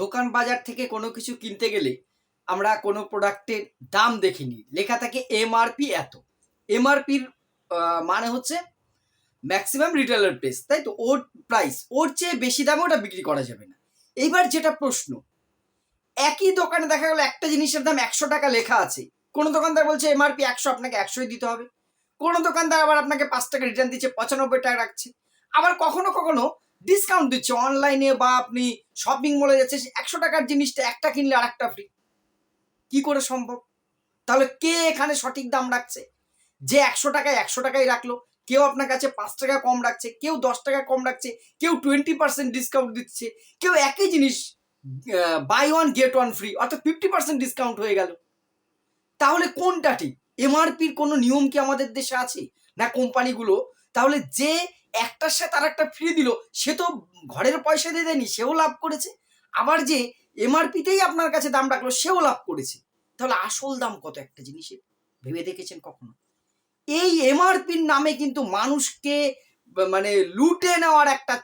দোকান বাজার থেকে কোনো কিছু কিনতে গেলে আমরা কোনো প্রোডাক্টের দাম দেখিনি। লেখা থাকে এমআরপি এত। এমআরপির মানে হচ্ছে ম্যাক্সিমাম রিটেলার প্রাইস তাই তো? ওর প্রাইস ওর চেয়ে বেশি দামে ওটা বিক্রি করা যাবে না। এইবার যেটা প্রশ্ন, একই দোকানে দেখা গেল একটা জিনিসের দাম একশো টাকা লেখা আছে। কোনো দোকানদার বলছে, এমআরপি একশো, আপনাকে একশোই দিতে হবে। কোনো দোকানদার আবার আপনাকে পাঁচ টাকা রিটার্ন দিচ্ছে, পঁচানব্বই টাকা রাখছে। আবার কখনো কখনো ডিসকাউন্ট দিচ্ছে অনলাইনে বা আপনি শপিং মলে যাচ্ছে একশো টাকার জিনিসটা একটা কিনলে আর একটা ফ্রি কি করে সম্ভব? তাহলে কে এখানে সঠিক দাম রাখছে? যে একশো টাকায় একশো টাকাই রাখল, কেউ আপনার কাছে পাঁচ টাকা কম রাখছে, কেউ দশ টাকা কম রাখছে, কেউ টোয়েন্টি পার্সেন্ট ডিসকাউন্ট দিচ্ছে, কেউ একই জিনিস buy one get one free অর্থাৎ ফিফটি পার্সেন্ট ডিসকাউন্ট হয়ে গেল। তাহলে কোনটা ঠিক? এমআরপির কোনো নিয়ম কি আমাদের দেশে আছে? না কোম্পানিগুলো? তাহলে যে একটার সাথে আর একটা ফ্রি দিল, সে তো ঘরের পয়সা দিয়ে দেয়নি, সেও লাভ করেছে। আবার যে এমআরপিতেই আপনার কাছে দাম রাখল, সেও লাভ করেছে। তাহলে আসল দাম কত একটা জিনিসের ভেবে দেখেছেন কখনো? এই এমআরপির নামে কিন্তু মানুষকে মানে লুটে নেওয়ার একটা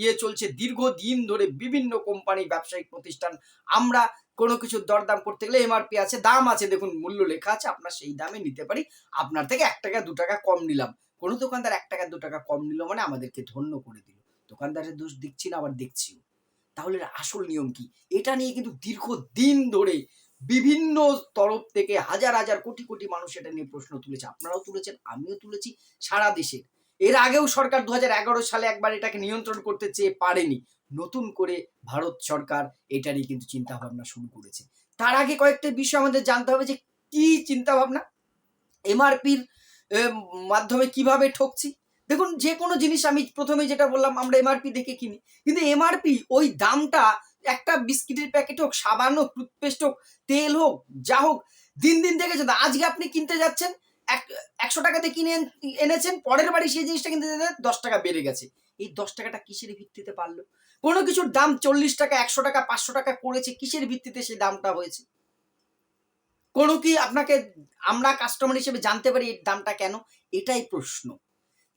ইয়ে চলছে। দীর্ঘদিন ধরে বিভিন্ন কোম্পানি, ব্যবসায়িক প্রতিষ্ঠান, আমরা কোনো কিছুর দরদাম করতে গেলে এমআরপি আছে, দাম আছে, দেখুন, মূল্য লেখা আছে আপনার সেই দামে নিতে পারি। আপনার থেকে এক টাকা, দু টাকা কম নিলাম। কোনো দোকানদার এক টাকা, দু টাকা কম নিল মানে আমাদেরকে ধন্য করে দিল। দোকানদারের দোষ দিচ্ছি না, আবার দেখছিও। তাহলে আসল নিয়ম কি? এটা নিয়ে কিন্তু দীর্ঘদিন ধরে বিভিন্ন তরফ থেকে হাজার হাজার কোটি কোটি মানুষ এটা নিয়ে প্রশ্ন তুলেছে। আপনারাও তুলেছেন, আমিও তুলেছি, সারা দেশে এর আগেও সরকার দু হাজার এগারো সালে একবার এটাকে নিয়ন্ত্রণ করতে চেয়ে পারেনি। নতুন করে ভারত সরকার এটা নিয়ে কিন্তু চিন্তা ভাবনা শুরু করেছে। তার আগে কয়েকটা বিষয় আমাদের জানতে হবে যে কি চিন্তা ভাবনা এমআরপির মাধ্যমে কীভাবে ঠকছি? দেখুন, যে কোনো জিনিস আমি প্রথমে যেটা বললাম, আমরা এমআরপি দেখে কিনি। কিন্তু এমআরপি ওই দামটা একটা বিস্কিটের প্যাকেট হোক, সাবান হোক, টুথপেস্ট হোক, তেল হোক, যা হোক, দিন দিন দেখেছেন তো আজকে আপনি কিনতে যাচ্ছেন, এক, একশো টাকাতে কিনে এনেছেন, পরের বাড়ি সেই জিনিসটা কিনতে দশ টাকা বেড়ে গেছে। এই দশ টাকাটা কিসের ভিত্তিতে পারল? কোনো কিছুর দাম চল্লিশ টাকা, একশো টাকা, পাঁচশো টাকা করেছে, কিসের ভিত্তিতে সেই দামটা হয়েছে? কোনো কি আপনাকে আমরা কাস্টমার হিসেবে জানতে পারি এর দামটা কেন? এটাই প্রশ্ন।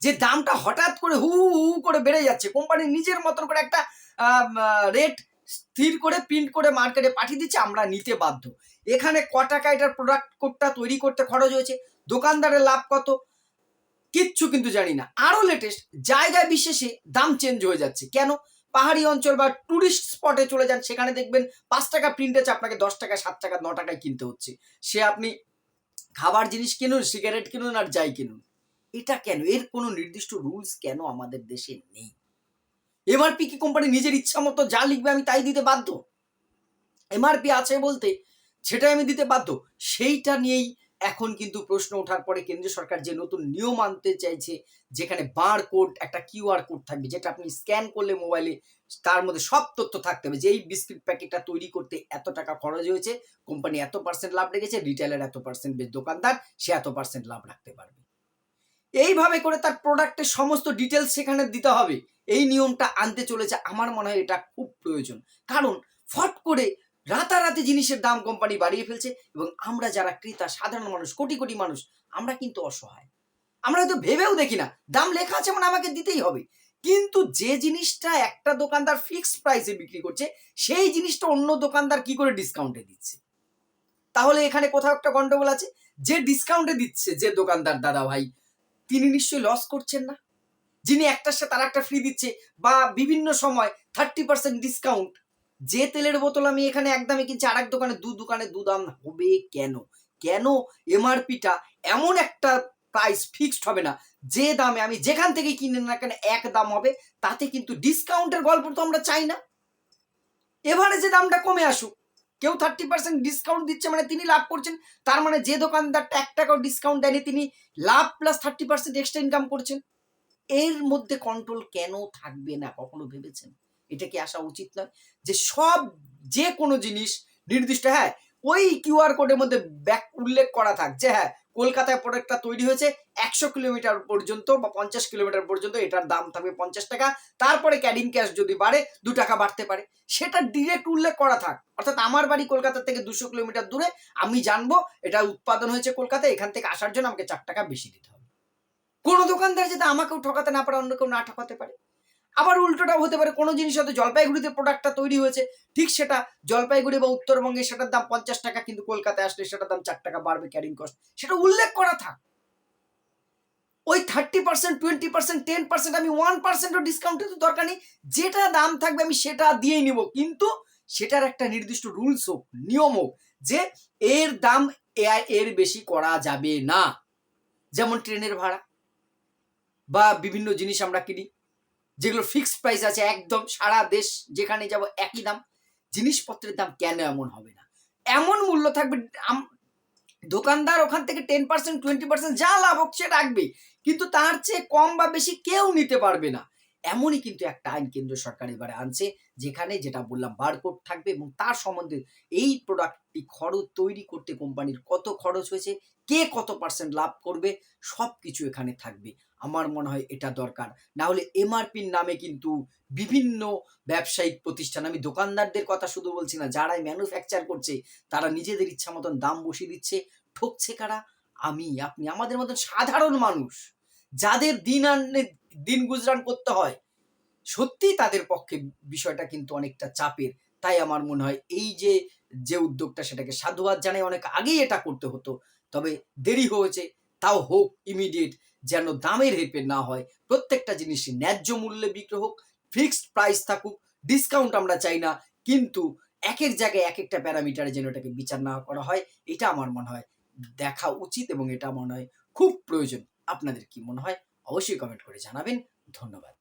যে দামটা হঠাৎ করে হু হু করে বেড়ে যাচ্ছে কোম্পানি নিজের মতন করে একটা রেট স্থির করে প্রিন্ট করে মার্কেটে পাঠিয়ে দিচ্ছে, আমরা নিতে বাধ্য। এখানে ক টাকা এটার প্রোডাক্ট কোডটা তৈরি করতে খরচ হয়েছে, দোকানদারের লাভ কত? কিচ্ছু কিন্তু জানি না। আরও লেটেস্ট জায়গা বিশেষে দাম চেঞ্জ হয়ে যাচ্ছে। কেন? পাহাড়ি অঞ্চল বা টুরিস্ট স্পটে চলে যান, সেখানে দেখবেন পাঁচ টাকা প্রিন্ট আছে, আপনাকে দশ টাকা সাত টাকা ন টাকায় কিনতে হচ্ছে। সে আপনি খাবার জিনিস কিনুন সিগারেট কিনুন আর যাই কিনুন। এটা কেন? এর কোনো নির্দিষ্ট রুলস কেন আমাদের দেশে নেই? এমআরপি কি কোম্পানি নিজের ইচ্ছা মতো যা লিখবে আমি তাই দিতে বাধ্য? এমআরপি আছে বলতে, সেটাই আমি দিতে বাধ্য। সেইটা নিয়েই এখন কিন্তু প্রশ্ন ওঠার পরে কেন্দ্রীয় সরকার যে নতুন নিয়ম আনতে চাইছে, যেখানে বার কোড একটা কিউআর কোড থাকবে, যেটা আপনি স্ক্যান করলে মোবাইলে তার মধ্যে সব তথ্য থাকতে হবে। যে এই বিস্কিট প্যাকেটটা তৈরি করতে এত টাকা খরচ হয়েছে কোম্পানি এত পার্সেন্ট লাভ রেখেছে রিটেলার এত পার্সেন্ট দোকানদার, সে এত পার্সেন্ট লাভ রাখতে পারবে। এইভাবে করে তার প্রোডাক্টের সমস্ত ডিটেলস সেখানে দিতে হবে। এই নিয়মটা আনতে চলেছে, আমার মনে হয় এটা খুব প্রয়োজন। কারণ ফট করে রাতারাতি জিনিসের দাম কোম্পানি বাড়িয়ে ফেলছে এবং আমরা যারা ক্রেতা, সাধারণ মানুষ, কোটি কোটি মানুষ, আমরা কিন্তু অসহায়। আমরা হয়তো ভেবেও দেখি না, দাম লেখা আছে মানে আমাকে দিতেই হবে। কিন্তু যে জিনিসটা একটা দোকানদার ফিক্সড প্রাইসে বিক্রি করছে, সেই জিনিসটা অন্য দোকানদার কি করে ডিসকাউন্টে দিচ্ছে? তাহলে এখানে কোথাও একটা গন্ডগোল আছে? যে ডিসকাউন্টে দিচ্ছে যে দোকানদার দাদা ভাই, তিনি নিশ্চয়ই লস করছেন না? যিনি একটার সাথে আর একটা ফ্রি দিচ্ছে বা বিভিন্ন সময় থার্টি পার্সেন্ট ডিসকাউন্ট যে তেলের বোতল আমি এখানে একদমে কিনছি আর এক দোকানে দু দোকানে দু দাম হবে কেন? কেন এমআরপিটা এমন একটা প্রাইস ফিক্সড হবে না? যে দামে আমি যেখান থেকে কিনে না কেন এক দাম হবে, তাতে কিন্তু ডিসকাউন্টের গল্প তো আমরা চাই না। এবারে যে দামটা কমে আসুক। কেউ থার্টি পার্সেন্ট ডিসকাউন্ট দিচ্ছে মানে তিনি লাভ করছেন, তার মানে যে দোকানদারটা এক টাকাও ডিসকাউন্ট দেয়নি, তিনি লাভ plus thirty percent extra income করছেন। এর মধ্যে কন্ট্রোল কেন থাকবে না? কখনো ভেবেছেন? এটা কি আসা উচিত নয়? যে সব, যে কোনো জিনিস নির্দিষ্ট হ্যাঁ ওই কিউআর কোডের মধ্যে ব্যাক, উল্লেখ করা থাক যে হ্যাঁ কলকাতায় প্রোডাক্টটা তৈরি হয়েছে একশো কিলোমিটার পর্যন্ত বা পঞ্চাশ কিলোমিটার পর্যন্ত, এটার দাম থাকবে পঞ্চাশ টাকা। তারপরে ক্যারিং ক্যাশ যদি বাড়ে, দু টাকা বাড়তে পারে। সেটা ডিরেক্ট উল্লেখ করা থাক। অর্থাৎ আমার বাড়ি কলকাতা থেকে দুশো কিলোমিটার দূরে, আমি জানব এটা উৎপাদন হয়েছে কলকাতায়, এখান থেকে আসার জন্য আমাকে চার টাকা বেশি দিতে হবে। কোনো দোকানদার যাতে আমাকেও ঠকাতে না পারে, অন্য কেউ না ঠকাতে পারে। আবার উল্টোটাও হতে পারে, কোনো জিনিস হয়তো জলপাইগুড়িতে প্রোডাক্টটা তৈরি হয়েছে, ঠিক সেটা জলপাইগুড়ি বা উত্তরবঙ্গে সেটার দাম পঞ্চাশ টাকা, কিন্তু কলকাতায় আসলে সেটার দাম চার টাকা বাড়বে ক্যারিং কস্ট সেটা উল্লেখ করা থাক। ওই thirty percent twenty percent ten percent আমি ওয়ান পার্সেন্টও ডিসকাউন্টের তো দরকার নেই, যেটা দাম থাকবে আমি সেটা দিয়েই নিব, কিন্তু সেটার একটা নির্দিষ্ট রুলস হোক, নিয়ম হোক, যে এর দাম এর বেশি করা যাবে না। যেমন ট্রেনের ভাড়া বা বিভিন্ন জিনিস আমরা কিনি যেগুলো ফিক্সড প্রাইস আছে একদম সারা দেশ যেখানে যাব একই দাম, জিনিসপত্রের দাম কেন এমন হবে না? এমন মূল্য থাকবে দোকানদার ওখান থেকে টেন পার্সেন্ট টোয়েন্টি পার্সেন্ট যা লাভ হোক সে রাখবে, কিন্তু তার চেয়ে কম বা বেশি কেউ নিতে পারবে না। এমনই কিন্তু একটা আইন কেন্দ্র সরকার এবারে আনছে, যেখানে যেটা বললাম বারকোড থাকবে এবং তার সম্বন্ধে এই প্রোডাক্টটি খরচ তৈরি করতে কোম্পানির কত খরচ হয়েছে কে কত পার্সেন্ট লাভ করবে সব কিছু এখানে থাকবে। আমার মনে হয় এটা দরকার। না হলে এমআরপির নামে কিন্তু বিভিন্ন ব্যবসায়িক প্রতিষ্ঠান, আমি দোকানদারদের কথা শুধু বলছি না, যারাই ম্যানুফ্যাকচার করছে, তারা নিজেদের ইচ্ছা মতন দাম বসিয়ে দিচ্ছে। ঠকছে কারা? আমি, আপনি আমাদের মতন সাধারণ মানুষ, যাদের দিন আনে, দিন গুজরান করতে হয় সত্যি তাদের পক্ষে বিষয়টা কিন্তু অনেকটা চাপের। তাই আমার মনে হয় এই যে যে উদ্যোগটা সেটাকে সাধুবাদ জানাই, অনেক আগেই এটা করতে হতো। তবে দেরি হয়েছে, তাও হোক ইমিডিয়েট যেন দামের হেরফের না হয়, প্রত্যেকটা জিনিস ন্যায্য মূল্যে বিক্রি হোক ফিক্সড প্রাইস থাকুক ডিসকাউন্ট আমরা চাই না, কিন্তু এক এক জায়গায় এক একটা প্যারামিটারে যেন এটাকে বিচার না করা হয়, এটা আমার মনে হয় দেখা উচিত এবং এটা মনে হয় খুব প্রয়োজন। আপনাদের কি মনে হয়? অবশ্যই কমেন্ট করে জানাবেন। ধন্যবাদ।